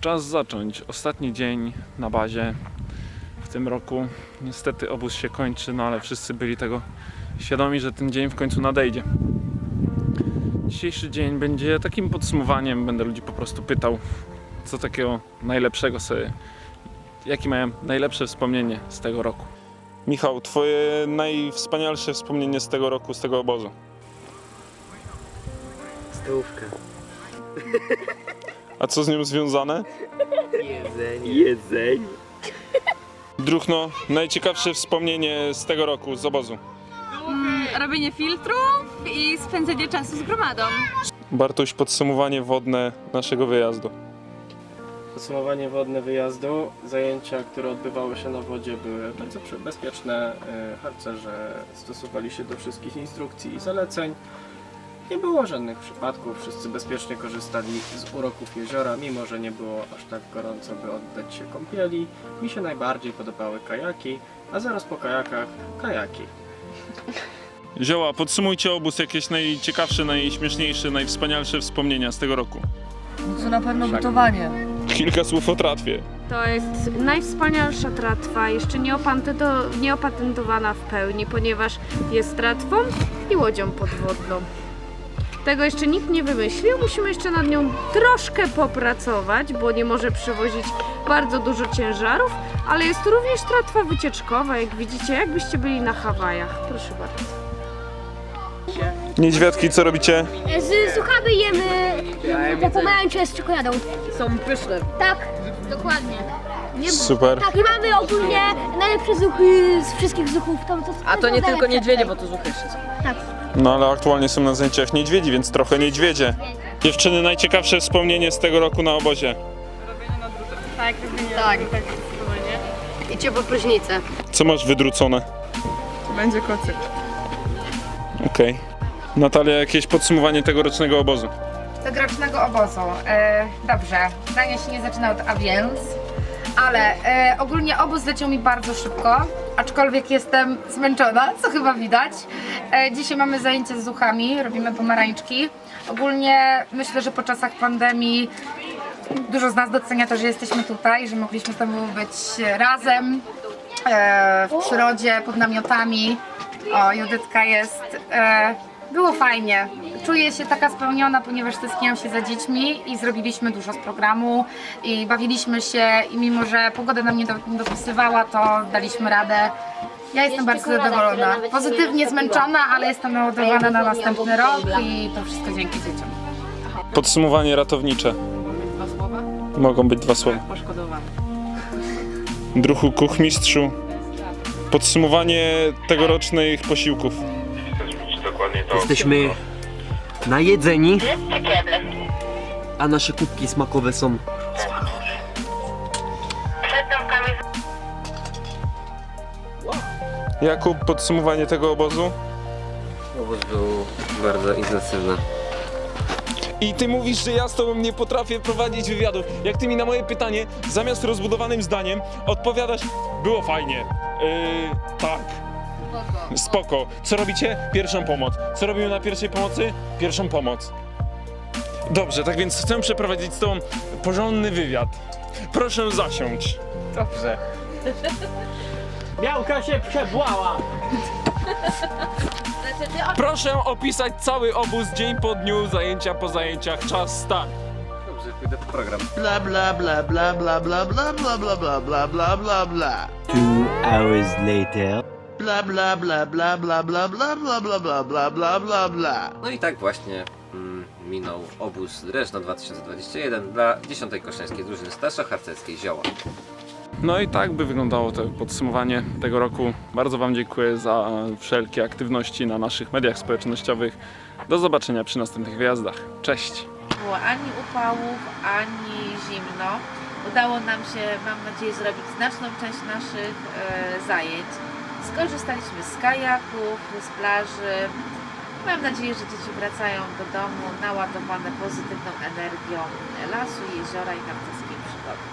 Czas zacząć. Ostatni dzień na bazie w tym roku. Niestety obóz się kończy, no ale wszyscy byli tego świadomi, że ten dzień w końcu nadejdzie. Dzisiejszy dzień będzie takim podsumowaniem. Będę ludzi po prostu pytał, co takiego najlepszego sobie, jakie mają najlepsze wspomnienie z tego roku. Michał, twoje najwspanialsze wspomnienie z tego roku, z tego obozu. Stołówka. A co z nią związane? Jedzenie. Jedzenie. Druhno, najciekawsze wspomnienie z tego roku, z obozu. robienie filtrów i spędzenie czasu z gromadą. Bartuś, podsumowanie wodne naszego wyjazdu. Podsumowanie wodne wyjazdu. Zajęcia, które odbywały się na wodzie były bardzo bezpieczne. E, Harcerze stosowali się do wszystkich instrukcji i zaleceń. Nie było żadnych przypadków, wszyscy bezpiecznie korzystali z uroków jeziora, mimo że nie było aż tak gorąco, by oddać się kąpieli. Mi się najbardziej podobały kajaki, a zaraz po kajakach kajaki. Zioła, podsumujcie obóz jakieś najciekawsze, najśmieszniejsze, najwspanialsze wspomnienia z tego roku. To na pewno gotowanie. Kilka słów o tratwie. To jest najwspanialsza tratwa, jeszcze nieopatento- nieopatentowana w pełni, ponieważ jest tratwą i łodzią podwodną. Tego jeszcze nikt nie wymyślił, musimy jeszcze nad nią troszkę popracować, bo nie może przewozić bardzo dużo ciężarów, ale jest również tratwa wycieczkowa, jak widzicie, jakbyście byli na Hawajach. Proszę bardzo. Niedźwiadki, co robicie? Z suchawy jemy te pomarańcze z czekoladą. Są pyszne. Tak, dokładnie. Nie, Super. tak, i mamy ogólnie najlepsze zuchy z wszystkich zuchów. To, to, A to nie są tylko niedźwiedzie, tutaj. bo to zuchy wszystko. Tak. No ale aktualnie są na zajęciach niedźwiedzi, więc trochę niedźwiedzie. Dziewczyny, najciekawsze wspomnienie z tego roku na obozie. Tak, robienie Tak. tak Idźcie po prysznicę. Co masz wydrucone? Będzie kocyk. Okej. Natalia, jakieś podsumowanie tegorocznego obozu. tegorocznego obozu. E, dobrze, zdanie się nie zaczyna od a więc, ale e, ogólnie obóz leciał mi bardzo szybko, aczkolwiek jestem zmęczona, co chyba widać. E, dzisiaj mamy zajęcie z zuchami, robimy pomarańczki. Ogólnie myślę, że po czasach pandemii dużo z nas docenia to, że jesteśmy tutaj, że mogliśmy znowu być razem e, w przyrodzie, pod namiotami. O, Judytka jest. E, było fajnie. Czuję się taka spełniona, ponieważ tęskniłam się za dziećmi i zrobiliśmy dużo z programu i bawiliśmy się i mimo, że pogoda nam nie do- nie dopisywała, to daliśmy radę. Ja jestem bardzo zadowolona. Pozytywnie nie zmęczona, ale jestem naładowana na następny rok i to wszystko dzięki dzieciom. Podsumowanie ratownicze. Dwa słowa? Mogą być dwa słowa. Poszkodowany. Druhu kuchmistrzu. Podsumowanie tegorocznych posiłków. Jesteśmy najedzeni, a nasze kubki smakowe są Jakub, podsumowanie tego obozu. Obóz był bardzo intensywny. I ty mówisz, że ja z tobą nie potrafię prowadzić wywiadów. Jak ty mi na moje pytanie zamiast rozbudowanym zdaniem odpowiadasz, było fajnie. Yy, tak. Spoko. Co robicie? Pierwszą pomoc. Co robimy na pierwszej pomocy? Pierwszą pomoc. Dobrze, tak więc chcę przeprowadzić z tobą porządny wywiad. Proszę zasiąść. Dobrze. Białka się przebłała! Proszę opisać cały obóz dzień po dniu, zajęcia po zajęciach, czas start. Dobrze, pójdę po program. blah blah blah blah blah blah blah blah blah blah blah blah blah blah Two hours later. Blah blah blah blah blah blah blah blah blah blah blah blah blah blah No i tak właśnie mm, minął obóz Dreżno 2021 dla 10. Kosztańskiej Drużyny Starszo-Harcerskiej Zioła. No i tak by wyglądało to podsumowanie tego roku. Bardzo Wam dziękuję za wszelkie aktywności na naszych mediach społecznościowych. Do zobaczenia przy następnych wyjazdach. Cześć! było ani upałów, ani zimno. Udało nam się, mam nadzieję, zrobić znaczną część naszych e, zajęć. Skorzystaliśmy z kajaków, z plaży. Mam nadzieję, że dzieci wracają do domu naładowane pozytywną energią lasu, jeziora i harcerskiej przygody.